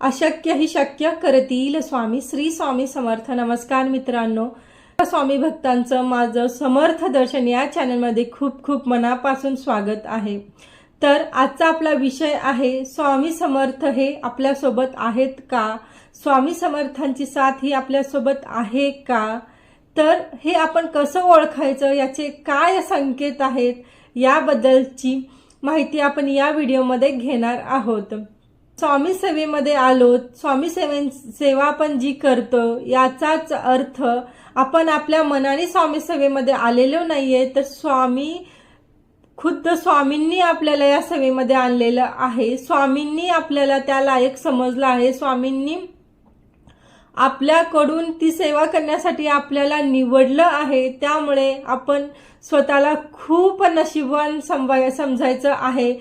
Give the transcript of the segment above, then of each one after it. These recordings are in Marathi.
अशक्य ही शक्य करतील स्वामी. श्री स्वामी समर्थ. नमस्कार मित्रांनो. स्वामी भक्तांचं माझं समर्थ दर्शन या चॅनलमध्ये खूप खूप मनापासून स्वागत आहे. तर आजचा आपला विषय आहे स्वामी समर्थ हे आपल्यासोबत आहेत का? स्वामी समर्थांची साथ ही आपल्यासोबत आहे का? तर हे आपण कसं ओळखायचं? याचे काय संकेत आहेत? याबद्दलची माहिती आपण या व्हिडिओमध्ये घेणार आहोत. स्वामी सेवेमध्ये आलो. स्वामी सेवे सेवा आपण जी करतो याचाच अर्थ आपण आपल्या मनाने स्वामी सेवेमध्ये आलेलो नाहीये तर स्वामी खुद्द स्वामींनी आपल्याला या सेवेमध्ये आणलेलं आहे. स्वामींनी आपल्याला त्या लायक समजलं आहे. स्वामींनी आपल्याकडून ती सेवा करण्यासाठी आपल्याला निवडलं आहे. त्यामुळे आपण स्वतःला खूप नशिबवान समवाय समजायचं आहे.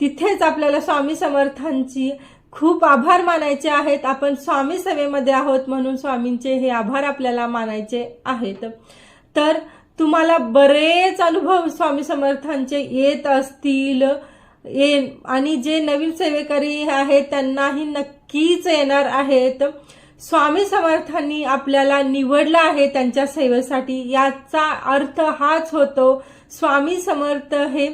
तिथेच आपल्याला स्वामी समर्थांची खूप आभार मानायचे आहेत. आपण स्वामी सेवेमध्ये आहोत म्हणून स्वामींचे हे आभार आपल्याला मानायचे आहेत. तर तुम्हाला बरेच अनुभव स्वामी समर्थांचे येत असतील. ये आणि जे नवीन सेवेकरी आहेत त्यांनाही नक्कीच येणार आहेत. स्वामी समर्थांनी आपल्याला निवडलं आहे त्यांच्या सेवेसाठी. याचा अर्थ हाच होतो. स्वामी समर्थ हे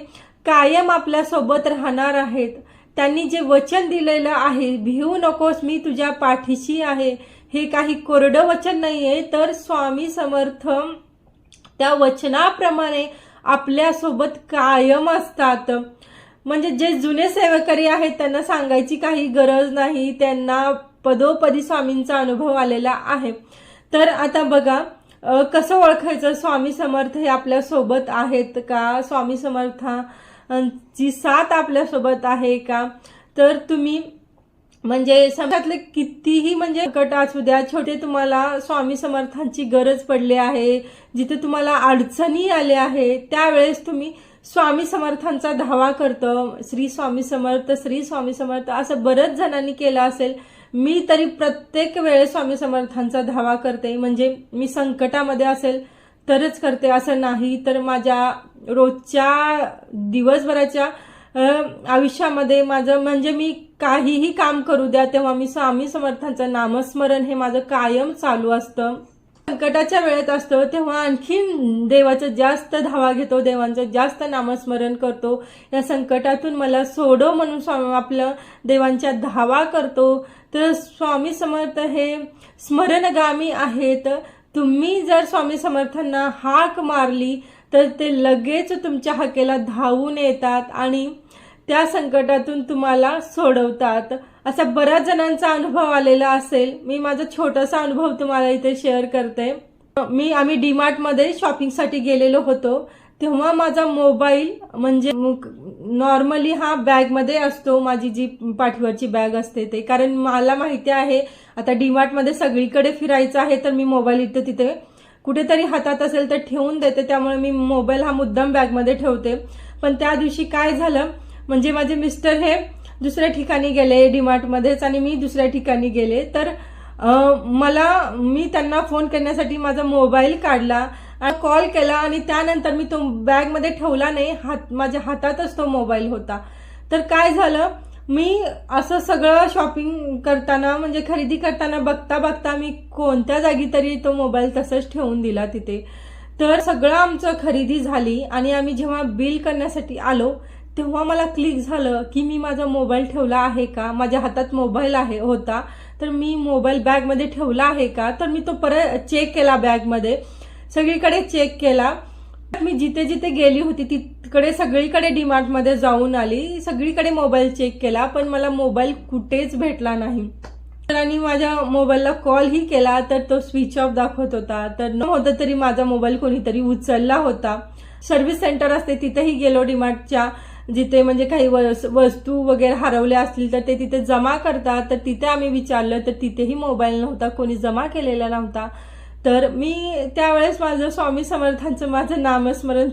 कायम आपल्यासोबत राहणार आहेत. त्यांनी जे वचन दिलेलं आहे भिवू नकोस मी तुझ्या पाठीशी आहे. हे काही कोरडं वचन नाही आहे तर स्वामी समर्थ त्या वचनाप्रमाणे आपल्यासोबत कायम असतात. म्हणजे जे जुने सेवकरी आहेत त्यांना सांगायची काही गरज नाही त्यांना पदोपदी स्वामींचा अनुभव आलेला आहे. तर आता बघा कसं ओळखायचं? स्वामी समर्थ हे आपल्यासोबत आहेत का? स्वामी समर्थ जी साथ आपल्यासोबत आहे का? तर तुम्ही म्हणजे समाजातले कितीही म्हणजे कट असू द्या छोटे तुम्हाला स्वामी समर्थांची गरज पडली आहे जिथे तुम्हाला अडचणी आल्या आहे त्यावेळेस तुम्ही स्वामी समर्थांचा धावा करतो. श्री स्वामी समर्थ श्री स्वामी समर्थ असं बरेच जणांनी केलं असेल. मी तरी प्रत्येक वेळेस स्वामी समर्थांचा धावा करते. म्हणजे मी संकटामध्ये असेल तरच करते असं नाही. तर माझ्या रोजच्या दिवसभराच्या आयुष्यामध्ये माझं म्हणजे मी काहीही काम करू द्या तेव्हा मी स्वामी समर्थांचं नामस्मरण हे माझं कायम चालू असतं. संकटाच्या वेळेत असतं तेव्हा आणखीन देवाचं जास्त धावा घेतो देवांचं जास्त नामस्मरण करतो. या संकटातून मला सोडो म्हणून स्वामी आपलं देवांच्या धावा करतो. तर स्वामी समर्थ हे स्मरणगामी आहेत. तुम्ही जर स्वामी समर्थांना हाक मारली तर ते लगेच तुमच्या हाकेला धावून येतात आणि त्या संकटातून तुम्हाला सोडवतात. असा बऱ्याच जणांचा अनुभव आलेला असेल. मी माझा छोटासा अनुभव तुम्हाला इथे शेअर करते. मी आम्ही डीमार्टमध्ये शॉपिंगसाठी गेलेलो होतो. तेव्हा माझा मोबाईल म्हणजे नॉर्मली हा बॅगमध्ये असतो. माझी जी पाठीवरची बॅग असते ते. कारण मला माहिती आहे आता डीमार्टमध्ये सगळीकडे फिरायचं आहे तर मी मोबाईल इथं तिथे कुठेतरी हातात असेल तर ठेवून देते. त्यामुळे मी मोबाईल हा मुद्दाम बॅगमध्ये ठेवते. पण त्या दिवशी काय झालं? म्हणजे माझे मिस्टर हे दुसऱ्या ठिकाणी गेले डीमार्टमध्येच आणि मी दुसऱ्या ठिकाणी गेले. तर मला मी त्यांना फोन करण्यासाठी माझा मोबाईल काढला आणि कॉल केला आणि त्यानंतर मी तो बॅगमध्ये ठेवला नाही. हात माझ्या हातातच तो मोबाईल होता. तर काय झालं? मी असं सगळं शॉपिंग करताना म्हणजे खरेदी करताना बघता बघता मी कोणत्या जागी तरी तो मोबाईल तसंच ठेवून दिला तिथे. तर सगळं आमचं खरेदी झाली आणि आम्ही जेव्हा बिल करण्यासाठी आलो तेव्हा मला क्लिक झालं की मी माझा मोबाईल ठेवला आहे का? माझ्या हातात मोबाईल आहे होता. तर मी मोबाईल बॅगमध्ये ठेवला आहे का? तर मी तो परत चेक केला बॅगमध्ये सगळीकडे चेक केला. मी जिथे जिथे गेली होती इकडे सगळीकडे डीमार्टमध्ये जाऊन आली. सगळीकडे मोबाईल चेक केला पण मला मोबाईल कुठेच भेटला नाही. तर आणि माझ्या मोबाईलला कॉलही केला तर तो स्विच ऑफ दाखवत होता. तर न होतं तरी माझा मोबाईल कोणीतरी उचलला होता. सर्व्हिस सेंटर असते तिथेही गेलो डीमार्टच्या जिथे म्हणजे काही वस- वस्तू वगैरे हरवल्या असतील तर ते तिथे जमा करतात. तर तिथे आम्ही विचारलं तर तिथेही मोबाईल नव्हता. कोणी जमा केलेला नव्हता. तर मी त्यावेळेस माझं स्वामी समर्थांचं माझं नामस्मरण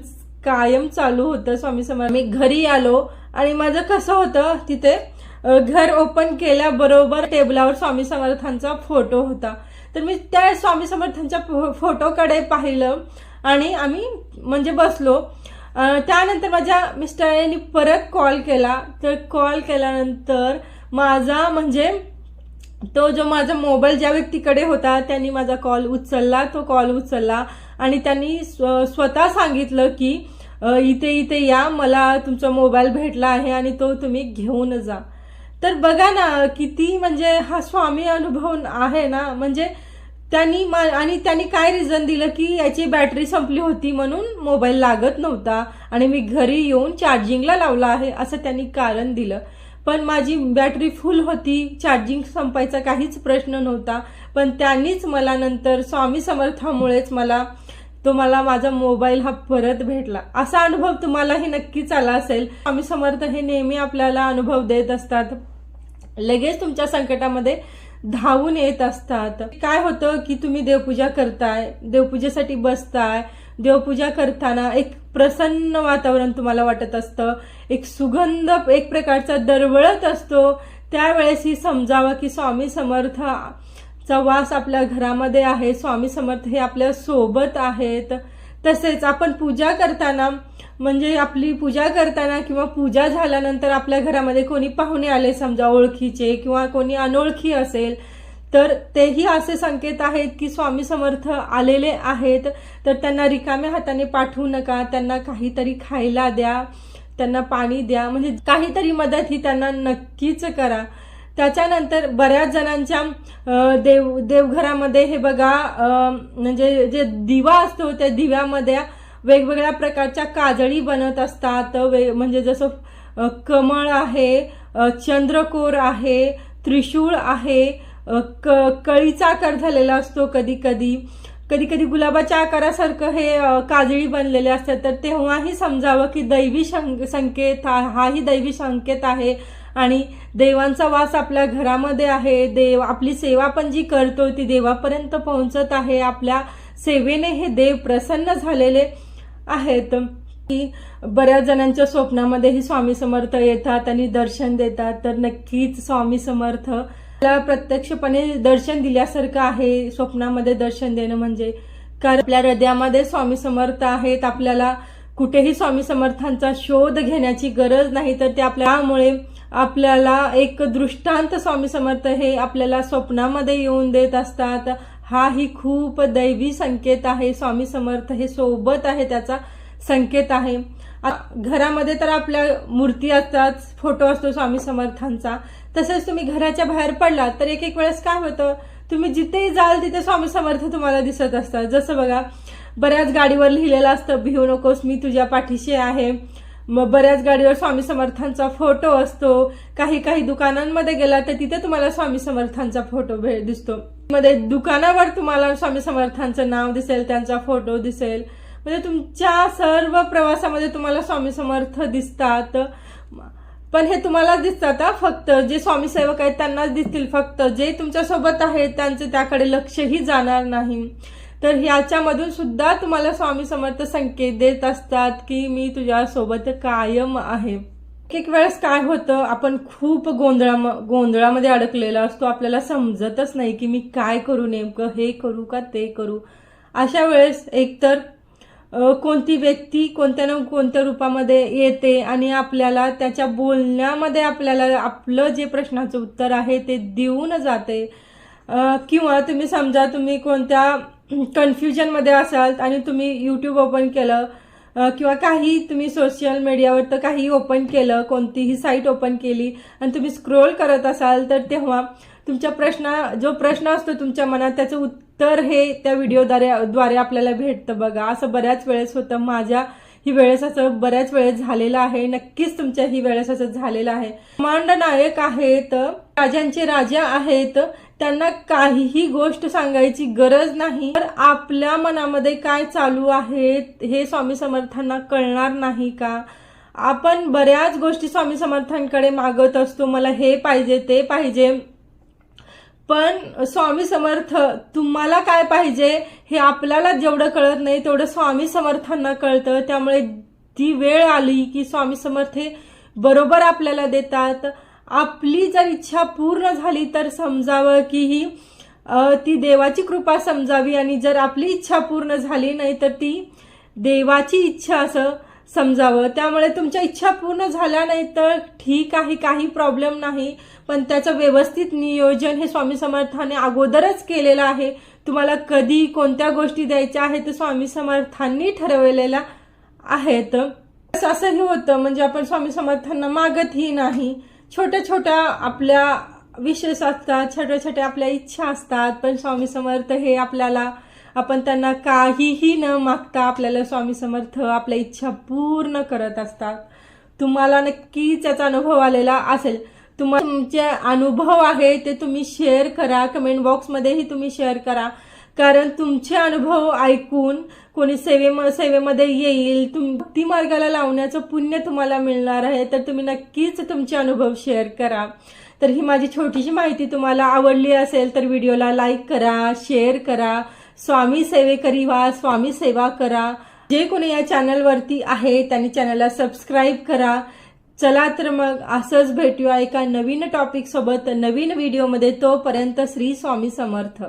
कायम चालू होतं स्वामी समर्थ. मी घरी आलो आणि माझं कसं होतं तिथे घर ओपन केल्याबरोबर टेबलावर स्वामी समर्थांचा फोटो होता. तर मी त्या स्वामी समर्थांच्या फो- फोटोकडे पाहिलं आणि आम्ही म्हणजे बसलो. त्यानंतर माझ्या मिस्टरांनी परत कॉल केला. तर कॉल केल्यानंतर माझा म्हणजे तो जो माझा मोबाईल ज्या व्यक्तीकडे होता त्यांनी माझा कॉल उचलला. तो कॉल उचलला. आणि त्यांनी स्व- स्वतः सांगितलं की इथे इथे या मला तुमचा मोबाईल भेटला आहे आणि तो तुम्ही घेऊन जा. तर बघा ना किती म्हणजे हा स्वामी अनुभव आहे ना म्हणजे त्यांनी मा- आणि त्यांनी काय रिझन दिलं की याची बॅटरी संपली होती म्हणून मोबाईल लागत नव्हता आणि मी घरी येऊन चार्जिंगला लावला आहे असं त्यांनी कारण दिलं. पण माझी बॅटरी फुल होती चार्जिंग संपायचा काहीच प्रश्न नव्हता. पण त्यांनीच मला नंतर स्वामी समर्थामुळेच मला तो मला माझा मोबाईल हा परत भेटला. असा अनुभव तुम्हालाही नक्कीच आला असेल. स्वामी समर्थ हे नेहमी आपल्याला अनुभव देत असतात. लगेच तुमच्या संकटामध्ये धावून येत असतात. काय होतं की तुम्ही देवपूजा करताय देवपूजेसाठी बसताय. देवपूजा करताना एक प्रसन्न वातावरण तुम्हाला वाटत असतं. एक सुगंध एक प्रकारचा दरवळत असतो. त्यावेळेस ही समजावं की स्वामी समर्थ चा वास आपल्या घरामध्ये आहे स्वामी समर्थ हे आपल्यासोबत आहेत. तसेच आपण पूजा करताना म्हणजे आपली पूजा करताना किंवा पूजा झाल्यानंतर आपल्या घरामध्ये कोणी पाहुणे आले समजा ओळखीचे किंवा कोणी अनोळखी असेल तर तेही असे संकेत आहेत की स्वामी समर्थ आलेले आहेत. तर त्यांना रिकाम्या हाताने पाठवू नका त्यांना काहीतरी खायला द्या त्यांना पाणी द्या म्हणजे काहीतरी मदत ही त्यांना नक्कीच करा. त्याच्यानंतर बऱ्याच जणांच्या देव देवघरामध्ये हे बघा म्हणजे जे दिवा असतो त्या दिव्यामध्ये वेगवेगळ्या प्रकारच्या काजळी बनत असतात. वे म्हणजे जसं कमळ आहे चंद्रकोर आहे त्रिशूळ आहे क कळीचा आकार झालेला असतो कधी कधी कधी कधी गुलाबाच्या आकारासारखं हे काजळी बनलेले असतात. तर तेव्हाही समजावं की दैवी शं- संकेत हा हाही दैवी संकेत आहे. आणि देवांचा वास आपल्या घरामध्ये आहे. देव आपली सेवा पण जी करतो ती देवापर्यंत पोहोचत आहे. आपल्या सेवेने हे देव प्रसन्न झालेले आहेत. की बऱ्याच जणांच्या स्वप्नामध्येही स्वामी समर्थ येतात आणि दर्शन देतात. तर नक्कीच स्वामी समर्थ प्रत्यक्षपणे दर्शन दिल्यासारखं आहे. स्वप्नामध्ये दर्शन देणं म्हणजे कारण आपल्या हृदयामध्ये स्वामी समर्थ आहेत. आपल्याला कुठेही स्वामी समर्थांचा शोध घेण्याची गरज नाही. तर ते आपल्यामुळे आपल्याला एक दृष्टांत स्वामी समर्थ हे आपल्याला स्वप्नामध्ये येऊन देत असतात. हा ही खूप दैवी संकेत आहे. स्वामी समर्थ हे सोबत आहे त्याचा संकेत आहे. घरामध्ये तर आपल्या मूर्ती असतात फोटो असतो स्वामी समर्थांचा. तसेच तुम्ही घराच्या बाहेर पडलात तर एक एक वेळेस काय होतं? तुम्ही जिथेही जाल तिथे स्वामी समर्थ तुम्हाला दिसत असतात. जसं बघा बऱ्याच गाडीवर लिहिलेलं असतं भिवू नकोस मी तुझ्या पाठीशी आहे. मग बऱ्याच गाडीवर स्वामी समर्थांचा फोटो असतो. काही काही दुकानांमध्ये गेला तर तिथे तुम्हाला स्वामी समर्थांचा फोटो दिसतो. मध्ये दुकानावर तुम्हाला स्वामी समर्थांचं नाव दिसेल त्यांचा फोटो दिसेल. म्हणजे तुमच्या सर्व प्रवासामध्ये तुम्हाला स्वामी समर्थ दिसतात. पण हे तुम्हाला दिसतात फक्त. जे स्वामी सेवक आहेत त्यांनाच दिसतील फक्त. जे तुमच्यासोबत आहेत त्यांचे त्याकडे लक्षही जाणार नाही. तर ह्याच्यामधून सुद्धा तुम्हाला स्वामी समर्थ संकेत देत असतात की मी तुझ्यासोबत कायम आहे. एक वेळेस काय होतं आपण खूप गोंधळा गोंधळामध्ये अडकलेला असतो. आपल्याला समजतच नाही की मी काय करू नेमकं हे करू का ते करू. अशा वेळेस एकतर कोणती व्यक्ती कोणत्या ना कोणत्या रूपामध्ये येते आणि आपल्याला त्याच्या बोलण्यामध्ये आपल्याला आपलं जे प्रश्नाचं उत्तर आहे ते देऊन जाते. किंवा तुम्ही समजा तुम्ही कोणत्या कन्फ्युजनमध्ये असाल आणि तुम्ही यूट्यूब ओपन केलं किंवा काही तुम्ही सोशल मीडियावर तर काही ओपन केलं कोणतीही साईट ओपन केली आणि तुम्ही स्क्रोल करत असाल तर तेव्हा तुमच्या प्रश्न जो प्रश्न असतो तुमच्या मनात त्याचं उत्तर हे त्या व्हिडिओद्वारे द्वारे आपल्याला भेटतं बघा. असं बऱ्याच वेळेस होतं. माझ्या ही वेळेस असं बऱ्याच वेळेस झालेलं आहे. नक्कीच तुमच्या ही वेळेस असं झालेलं आहे. मांड नायक आहेत राजांचे राजा आहेत त्यांना काहीही गोष्ट सांगायची गरज नाही. तर आपल्या मनामध्ये काय चालू आहे हे स्वामी समर्थांना कळणार नाही का? आपण बऱ्याच गोष्टी स्वामी समर्थांकडे मागत असतो. मला हे पाहिजे ते पाहिजे. पण स्वामी समर्थ तुम्हाला काय पाहिजे हे आपल्याला जेवढं कळत नाही तेवढं स्वामी समर्थांना कळतं. त्यामुळे ती वेळ आली की स्वामी समर्थ हे बरोबर आपल्याला देतात. आपली जर इच्छा पूर्ण झाली तर समजावं की ही ती देवाची कृपा समजावी आणि जर आपली इच्छा पूर्ण झाली नाही तर ती देवाची इच्छा असं समजावं. त्यामुळे तुमच्या इच्छा पूर्ण झाल्या नाही तर ठीक आहे काही प्रॉब्लेम नाही. पण त्याचं व्यवस्थित नियोजन हे स्वामी समर्थाने अगोदरच केलेलं आहे. तुम्हाला कधी कोणत्या गोष्टी द्यायच्या आहेत ते स्वामी समर्थांनी ठरवलेल्या आहेत. असंही होतं. म्हणजे आपण स्वामी समर्थांना मागतही नाही. छोट्या छोट्या आपल्या विशेष असतात छोट्या छोट्या आपल्या इच्छा असतात पण स्वामी समर्थ हे आपल्याला आपण त्यांना काहीही न मागता आपल्याला स्वामी समर्थ आपल्या इच्छा पूर्ण करत असतात. तुम्हाला नक्कीच याचा अनुभव आलेला असेल. तुम्हाला तुमचे अनुभव आहे ते तुम्ही शेअर करा. कमेंट बॉक्समध्येही तुम्ही शेअर करा. कारण तुमचे अनुभव ऐकून कोणी सेवे सेवेमध्ये येईल तुम भक्ती मार्गाला लावण्याचं पुण्य तुम्हाला मिळणार आहे तर तुम्ही नक्कीच तुमचे अनुभव शेअर करा. तर ही माझी छोटीशी माहिती तुम्हाला आवडली असेल तर व्हिडिओला लाईक करा शेअर करा. स्वामी सेवेकरी व्हा स्वामी सेवा करा. जे कोणी या चॅनलवरती आहे त्यांनी चॅनलला सबस्क्राईब करा. चला तर मग असंच भेटूया एका नवीन टॉपिक सोबत नवीन व्हिडिओमध्ये. तोपर्यंत श्री स्वामी समर्थ.